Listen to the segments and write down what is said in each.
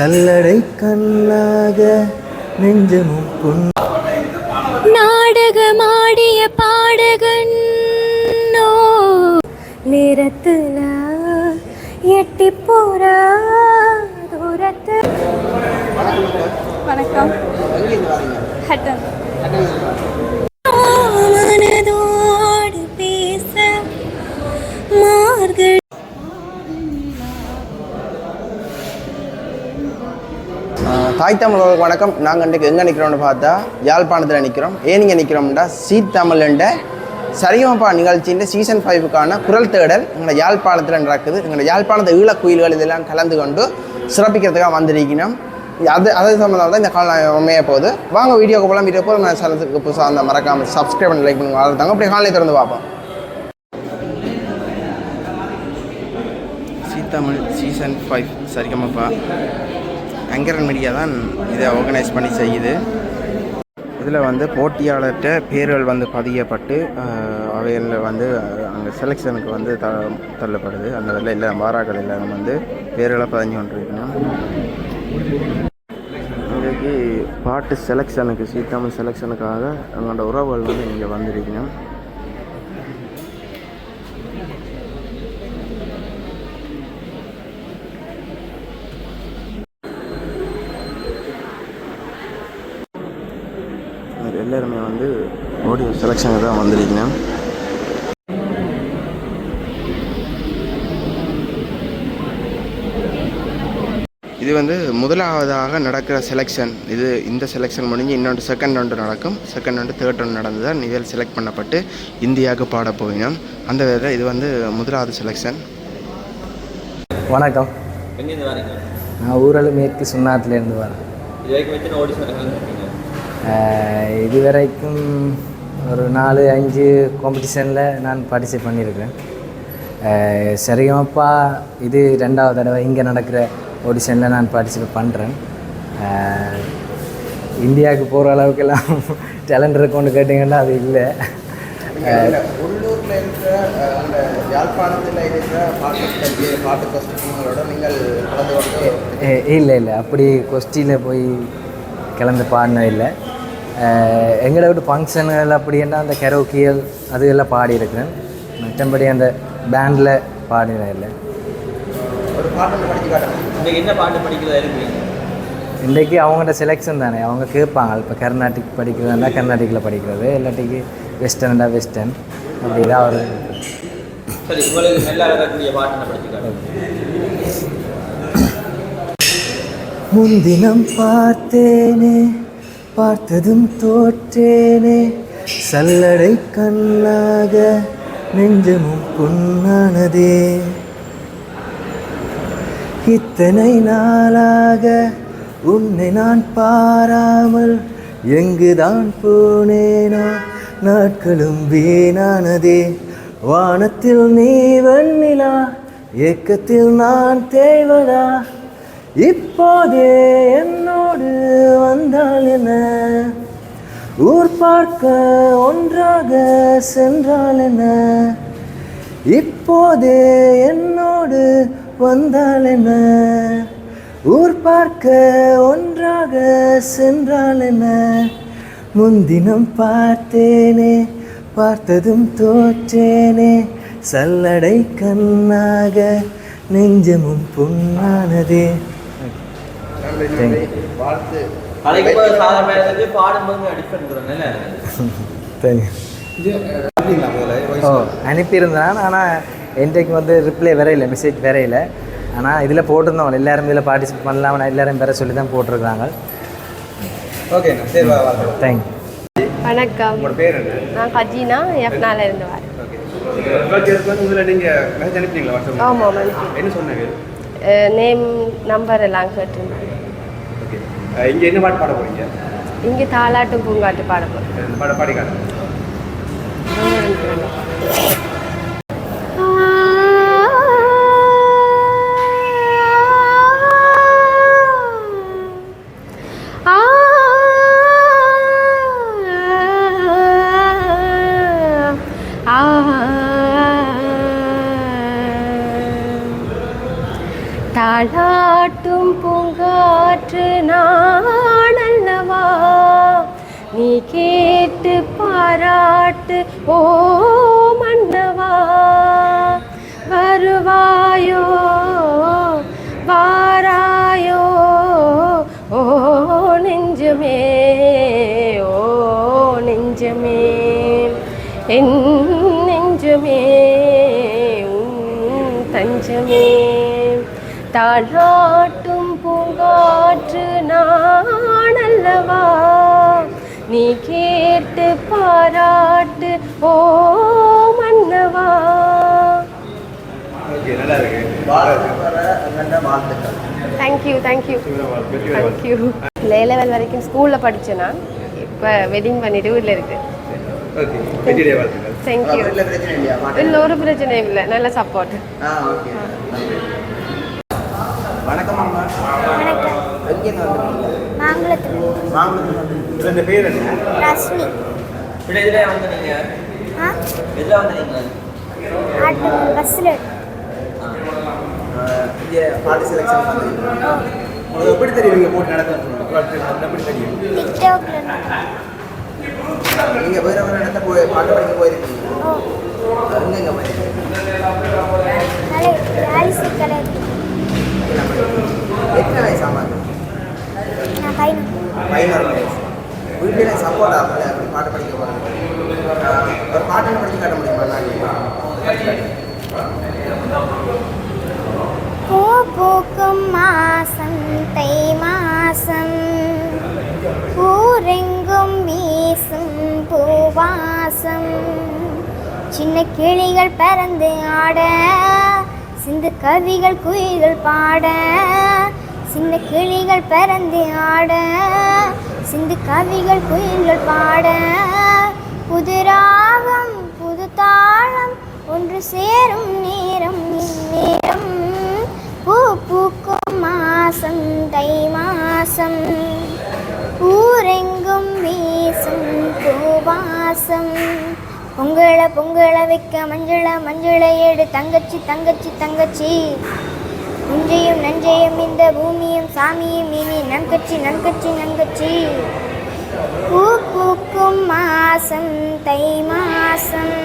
சல்லடை கண்ணாக நெஞ்சமும் பொன் நாடகமாடிய பாடகன் ஓ, நேரத்துல எட்டி போற தூரத்து வணக்கம். தாய் தமிழர்களுக்கு வணக்கம். நாங்கள் இன்றைக்கு எங்கே நிற்கிறோம்னு பார்த்தா யாழ்ப்பாணத்தில் நிற்கிறோம் ஏன் இங்கே நிற்கிறோம்டா சீ தமிழ்ன்ற சரிகமப்பா நிகழ்ச்சியின் சீசன் ஃபைவுக்கான குரல் தேடல் எங்களை யாழ்ப்பாணத்தில் நடக்குது. எங்களை யாழ்ப்பாணத்து ஈழக் குயில்கள் இதெல்லாம் கலந்து கொண்டு சிறப்பிக்கிறதுக்காக வந்திருக்கணும் அது அதை சம்மந்தமாக தான் இந்த கால அமைய போகுது. வாங்க வீடியோக்கு போகலாம். வீடியோ போகலாம். நான் சேனலுக்கு புதுசாக அந்த மறக்காமல் சப்ஸ்கிரைப் பண்ணி லைக் பண்ணுங்க. வளர்த்தாங்க அப்படி காலையை திறந்து பார்ப்போம். Zee Tamil season five Sa Re Ga Ma Pa Angaran media தான் இதை ஆர்கனைஸ் பண்ணி செய்யுது. இதில் வந்து போட்டியாளர்கிட்ட பேர்கள் வந்து பதியப்பட்டு அவைகளில் வந்து அங்கே செலெக்ஷனுக்கு வந்து த தள்ளப்படுது. அந்த இதில் இல்லை மாறாக்கள் எல்லாரும் வந்து பேர்களை பதிஞ்சு கொண்டிருக்கணும் இன்றைக்கு பாட்டு செலெக்ஷனுக்கு சீத்தாமல் செலெக்ஷனுக்காக எங்களோட உறவுகள் வந்து இங்கே வந்திருக்கணும் இது எல்லாருமே வந்து ஆடியோ செலெக்ஷனுக்கு தான் வந்திருக்கணும் இது வந்து முதலாவதாக நடக்கிற செலெக்ஷன் இது இந்த செலெக்ஷன் முடிஞ்சு இன்னொன்று செகண்ட் ஒன்று நடக்கும். செகண்ட் ஒன்று தேர்ட் ஒன்று நடந்து தான் இதில் செலக்ட் பண்ணப்பட்டு இந்தியாவுக்கு பாட போயினோம் அந்த விதத்தில் இது வந்து முதலாவது செலெக்ஷன் வணக்கம். நான் ஊரல் மேற்கு சுண்ணாத்துலேருந்து வரேன். இது வரைக்கும் ஒரு நாலு அஞ்சு காம்படிஷனில் நான் பார்ட்டிசிபேட் பண்ணியிருக்கிறேன். ஆஹ் சரிகமப்பா இது ரெண்டாவது தடவை இங்கே நடக்கிற ஆடிஷனில் நான் பார்ட்டிசிபேட் பண்ணுறேன் இந்தியாவுக்கு போகிற அளவுக்கெல்லாம் டேலண்ட் இருக்கும்னு கேட்டிங்கன்னா அது இல்லை. உள்ளூரில் இருக்கிற அந்த யாழ்ப்பாணத்தில் இருக்கிற பாட்டு பாட்டு கஷ்டங்களோட நீங்கள் கலந்து கொண்டு இல்லை இல்லை. அப்படி கொஸ்டியில் போய் கலந்து பாடினது இல்லை. எங்களை விட்டு ஃபங்க்ஷனுகள் அப்படின்னா அந்த கரோக்கியல் அது எல்லாம் பாடியிருக்கிறேன் மற்றபடி அந்த பேண்டில் பாடினது இல்லை. ஒரு பாட்டு படிச்சு இன்னைக்கு என்ன பாட்டு படிக்கிறதா இருக்கீங்க இன்றைக்கி அவங்கள்ட்ட செலெக்ஷன் தானே. அவங்க கேட்பாங்க இப்போ கர்நாடிக் படிக்கிறதா கர்நாடிக்கில் படிக்கிறது இல்லாட்டிக்கு வெஸ்டர்ன்டா வெஸ்டர்ன் அப்படி தான் ஒரு காட்டுறேன் முன்தினம் பார்த்தேனே பார்த்ததும் தோற்றேனே. சல்லடை கண்ணாக நெஞ்சமும் பொன்னானதே. இத்தனை நாளாக உன்னை நான் பாராமல் எங்குதான் போனேனா? நாட்களும் வீணானதே. வானத்தில் நீ வண்ணிலா ஏக்கத்தில் நான் தேவதா இப்போதே என்னோடு வந்தால் என்ன? ஊர் பார்க்க ஒன்றாக சென்றால் என்ன? இப்போதே என்னோடு வந்தால் என்ன? ஊர் பார்க்க ஒன்றாக சென்றால் என்ன? முன்தினம் பார்த்தேனே பார்த்ததும் தோற்றேனே சல்லடை கண்ணாக நெஞ்சமும் புண்ணானதே. வாழ்த்து சாதாரண பாடும்போது ஓ அனுப்பியிருந்தான். ஆனால் இன்றைக்கு வந்து ரிப்ளை வேற இல்லை மெசேஜ் வேற இல்லை. ஆனால் இதில் போட்டிருந்தோம். எல்லாரும் இதில் பார்ட்டிசிபேட் பண்ணலாம். எல்லாரும் வேற சொல்லி தான் போட்டிருக்காங்க வாழ்த்து தேங்க்யூ வணக்கம். உங்களோட பேர் என்ன? நான் கஜினா எஃப்னால இருந்து வரேன். ஓகே ஆமாம் என்ன சொன்னாங்க? நேம் நம்பர் எல்லாம் கேட்டிருந்தேன். ஓகே இங்கே என்ன பாட்டு பாட போறீங்க? இங்கே தாலாட்டும் பூங்காட்டு பாட போகிறேன் பாட பாடி காட்டுங்க என் நெஞ்சமே தஞ்சமே. தாளாட்டும் பூங்காற்று நான் அல்லவா நீ கேட்டு பாராட்டு ஓ மன்னவா? Thank you thank you thank you Leh level வரைக்கும் ஸ்கூலில் படித்தேன் நான் இப்போ வெட்டிங் பண்ணிட்டு வீட்டில் இருக்கு. ஓகே வெட்டிடே வாழ்த்துக்கள் தேங்க்யூ இல்லை ஒரு பிரச்சனையும் இல்லை. நல்ல சப்போர்ட் ஆ ஓகே வணக்கம் அம்மா. வணக்கம். எங்கேருந்து வந்துருக்கீங்க? மாங்குளத்தில் மாங்குளத்துல வந்துருக்கீங்க இந்த பேர் என்ன? ரஷ்மி. இப்படி இதில் வந்து நீங்கள் ஆ? எதில் வந்து நீங்கள் ஆட்டோ பஸ்ஸில். இங்கே பாட்டு செலெக்ஷன் பண்ணுறீங்க உங்களுக்கு எப்படி தெரியும் இங்கே போட்டு நடக்குதுன்னு சொல்லுங்க. எப்படி தெரியும்? டிக்டாக்ல நீங்கள் வேறு ஒரு இடத்த போய் பாட்டு படிக்க போயிருக்கீங்க. எங்கெங்க போயிருக்கீங்க? கிளிகள் பறந்து ஆட சிந்து கவிகள் குயில்கள் பாட சின்ன கிளிகள் பறந்து ஆட சிந்து கவிகள் குயில்கள் பாட. புது ராகம் புது தாளம் ஒன்று சேரும் நேரம் நேரம் பூ பூக்கும் மாசம் தை மாசம். ஊரெங்கும் வீசும் பூவாசம் பொங்கலை பொங்கலை வைக்க மஞ்சள மஞ்சளை எடு. தங்கச்சி தங்கச்சி தங்கச்சி. நஞ்சையும் நஞ்சையும் இந்த பூமியும் சாமியும் இனி நன்கச்சி நன்கச்சி நன்கச்சி பூ பூக்கும் மாசம் தை மாசம்.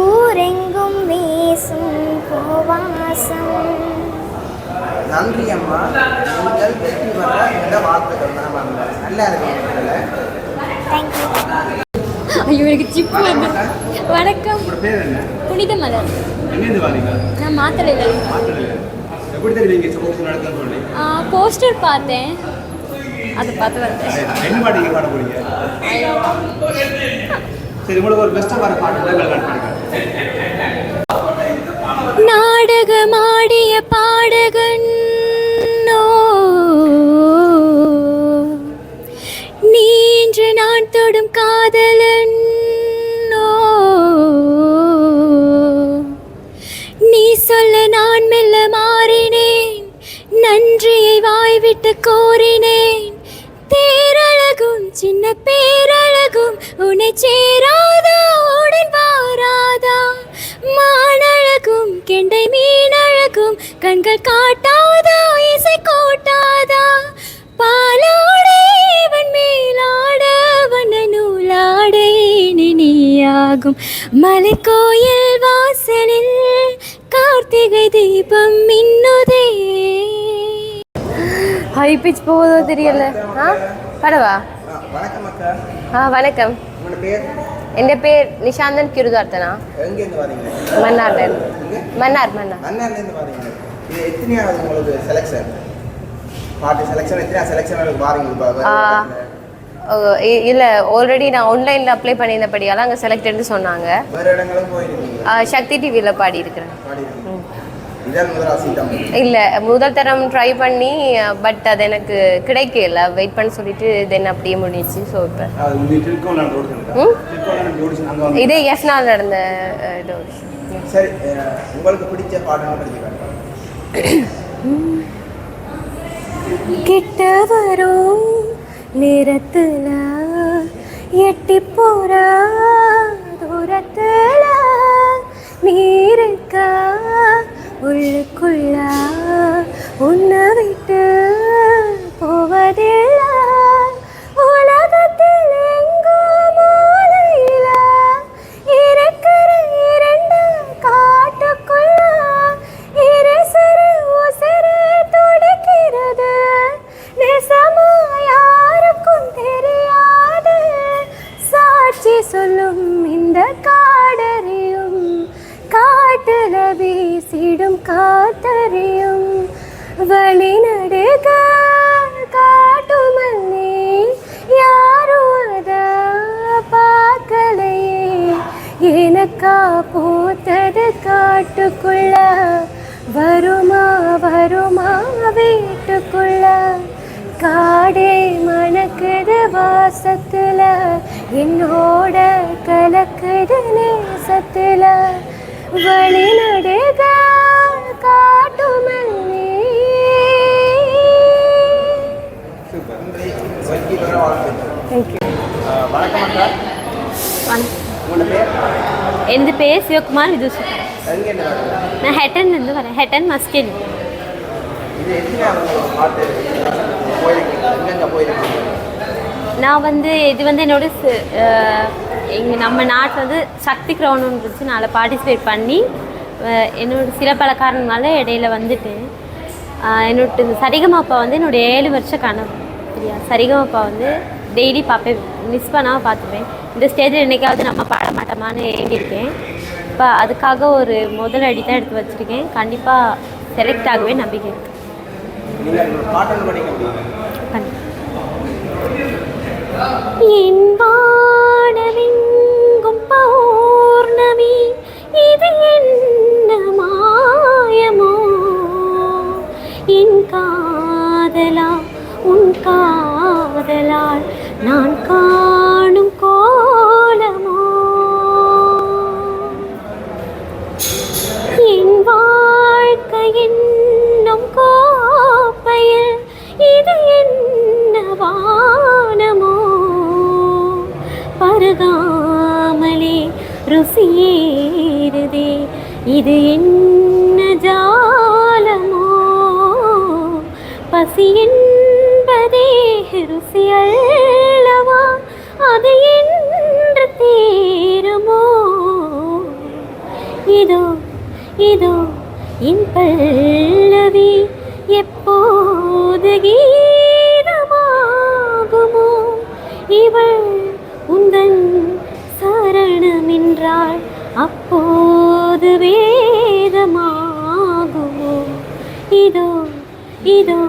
ஊரெங்கும் வீசும் பூவாசம் நன்றி அம்மா. நீங்கள் வெற்றி வர இந்த வாழ்த்துக்கள் தான் நல்லா இருக்கீங்க. தேங்க்யூ ஐயோ எனக்கு சிப்பு வந்து. வணக்கம். புனித மலர். நான் மாத்தலையில் போஸ்டர் பார்த்தேன். அதை பார்த்து வந்தேன் நாடகமாடிய பாட்டு நீன்று நான் தொடும் கா நீயாகும் மலைக்கோயில் வாசலில் கார்த்திகை தீபம் மின்னுதே. ஹை பிச் போகுதோ தெரியல. ஆ? படவா? ஆ வணக்கம் உங்களோட பேர்? என் பேர்? நிஷாந்தன் கிருதார்த்தனா? எங்கேருந்து வரீங்க மன்னார்ல இருந்து மன்னார் மன்னார். அண்ணாலேருந்து இல்ல ஆல்ரெடி நான் ஆன்லைனில் அப்ளை பண்ணியிருந்தபடியால அங்கே செலக்டட்னு சொன்னாங்க. சக்தி டிவியில் பாடி இருக்கிறேன் பாடிருக்கீங்க இதான் முதல் சீட்டம் இல்லை முதல் தரம் ட்ரை பண்ணி பட் அது எனக்கு கிடைக்கல. வெயிட் பண்ண சொல்லிட்டு தென் அப்படியே முடிஞ்சிச்சு. ஸோ இப்போ இதே எஃப் நாள் நடந்த கிட்ட வரும் நிறத்துல எட்டி போறா தூரத்துல நீருக்கா உள்ளுக்குள்ளா. உன்னை விட்டு போவதில்லை. பூத்தது காட்டுக்குள்ள. வருமா வருமா வீட்டுக்குள்ள. காடே மணக்குது வாசத்துல. என்னோட கலக்குது நேசத்துல. வழி நடுக காட்டுமல்லி தேங்க்யூ வணக்கம். உங்களோட பேர்? சிவகுமார் விதுசு. நான் ஹெட்டன்லேருந்து வரேன். ஹெட்டன் போயிருக்கீங்க நான் வந்து இது வந்து என்னோட எங்கள் நம்ம நாட்டில் வந்து சக்தி கிரௌண்ட் இருந்துச்சு நான் அதில் பார்ட்டிசிபேட் பண்ணி என்னோட சில பல காரணங்களால இடையில வந்துட்டேன். என்னோட இந்த சரிகமாப்பா வந்து என்னோட ஏழு வருஷ கனவு. சரியா? சரிகமாப்பா வந்து டெய்லி பார்ப்பேன் மிஸ் பண்ணாமல் பார்த்துப்பேன் இந்த ஸ்டேஜில் என்னைக்காவது நம்ம பாட மாட்டோமான்னு ஏங்கியிருக்கேன் இப்போ அதுக்காக ஒரு முதல் அடி தான் எடுத்து வச்சுருக்கேன். கண்டிப்பாக செலக்ட் ஆகவே நம்பிக்கை இருக்குது என் இதோ என் பல்லவி எப்போது கீதமாகுமோ? இவள் உந்தன் சரணம் என்றாள் அப்போது வேதமாகுமோ? இதோ இதோ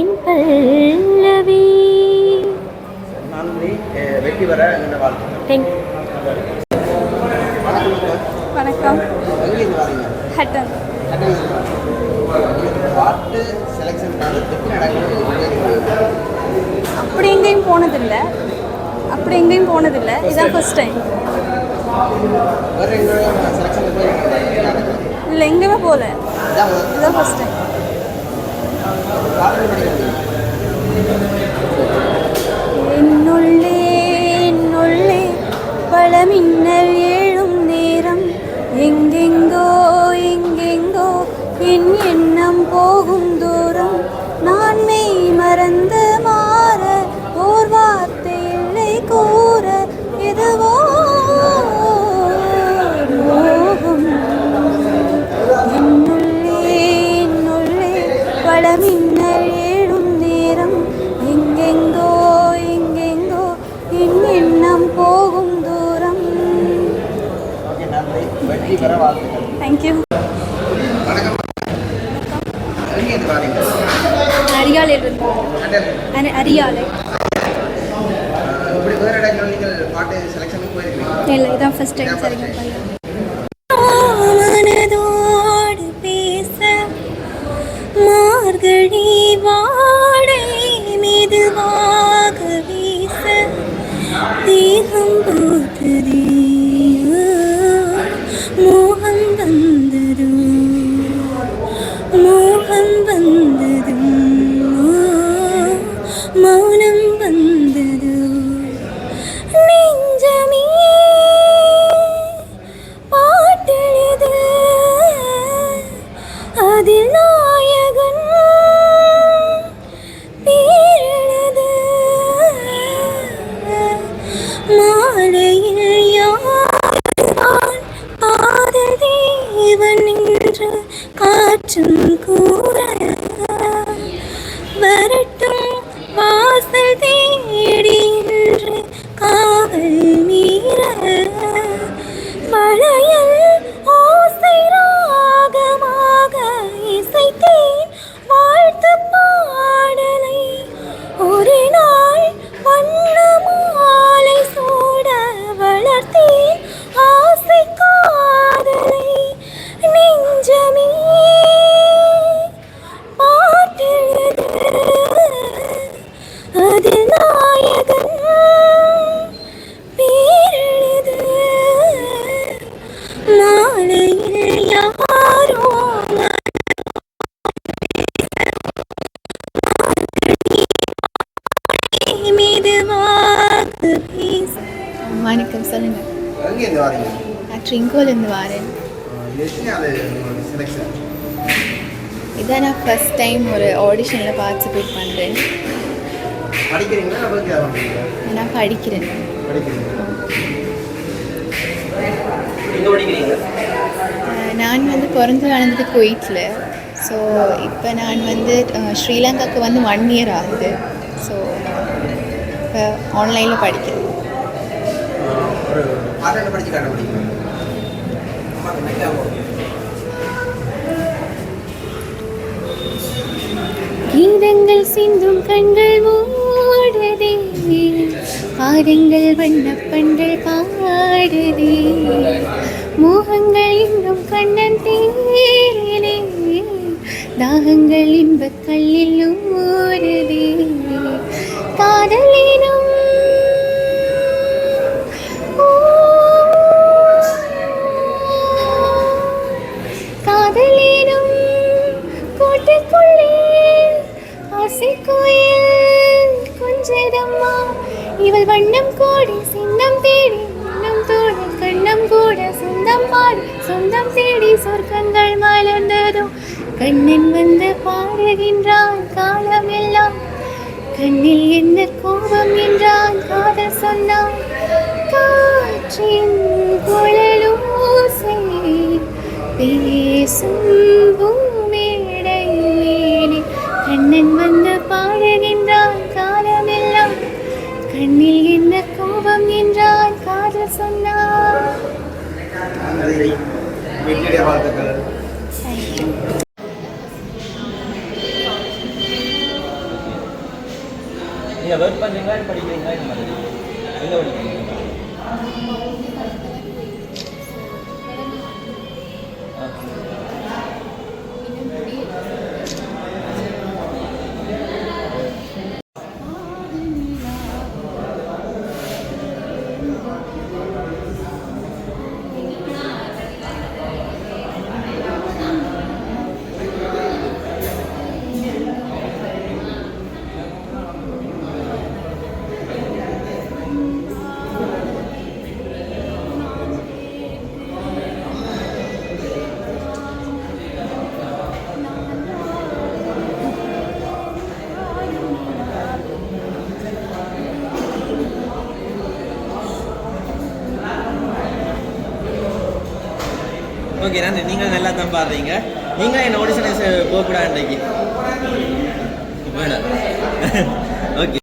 என் பல்லவி. நன்றி வெற்றி எங்களோட வாழ்த்துக்கள். தேங்க்யூ வணக்கம் வணக்கம் எங்கேருந்து வரீங்க ஹட்டன் அப்படி எங்கேயும் போனதில்லை. அப்படி எங்கேயும் போனதில்லை. இதான் ஃபர்ஸ்ட் டைம் இல்லை எங்கேயுமே போகல இதான் ஃபர்ஸ்ட் டைம் என்னுள்ளே என்னுள்ளே பழமின்னல் எழும் நேரம். எங்கெங்கோ என் எண்ணம் போகும் தூரம் நான் மெய் மறந்து மாற ஓர் வார்த்தை இல்லை கூற எதுவோ மோகம் என்னுள்ளே என்னுள்ளே பழமின்னல் எழும் நேரம். எங்கெங்கோ எங்கெங்கோ என் எண்ணம் போகும் தூரம். Thank you அரியாலிருந்து London. அரியாலை இப்படி வேறு இடங்கள் நீங்கள் பாட்டு செலெக்ஷனுக்கு போயிருக்கீங்க இல்லை இதான் ஃபர்ஸ்ட் டைம் சரிங்க மெதுவாக ப்ளீஸ் வணக்கம் சொல்லுங்க. ட்ரிங்கோலேருந்து வாரேன். இதான் நான் ஃபஸ்ட் டைம் ஒரு ஆடிஷனில் பார்ட்டிசிபேட் பண்ணுறேன் நான் படிக்கிறேன். நான் வந்து பிறந்து வளர்ந்தது குவைத்தில் ஸோ இப்போ நான் வந்து ஸ்ரீலங்காவுக்கு வந்து ஒன் இயர் ஆகுது. இப்போ ஆன்லைனில் படிக்கிறேன் கீதங்கள் சிந்தும் கண்கள் மூடுதே பாதங்கள் வண்ணப்பண்கள் பாடுதே மோகங்கள் இன்னும் கண்ணன் தேரிலே தாகங்கள் இன்பக் கல்லில் ஊறுதே காதலினும். காதலினும் கோட்டைக்குள்ளே ஆசை கோயில் கொஞ்சதம்மா. இவள் வண்ணம் கோடி சின்னம் தேடி இன்னும் தோடி கண்ணம் கூட சொந்தம் பாடி சொந்தம் தேடி சொர்க்கங்கள் மலர்ந்ததும். கண்ணன் வந்து பாடுகின்றான் காலம் எல்லாம் கண்ணில் என்ன கோபம் என்றான் காதல் சொன்னான் காற்றின் குழலோசை பேசும் பூமேடை மேலே கண்ணன் வந்து பாடுகின்றான் காலமெல்லாம் கண்ணில் என்ன கோபம் என்றான் காதல் சொன்னான் நீங்கள் ஒர்க் பண்ணுறீங்களா படிக்கிறீங்களா? இந்த மாதிரி. எங்கே படிக்கிறீங்க? ஓகே நன்றி. நல்லா தான் பாடுறீங்க. நீங்களும் என்ன ஆடிஷன் போகக்கூடாது இன்றைக்கு.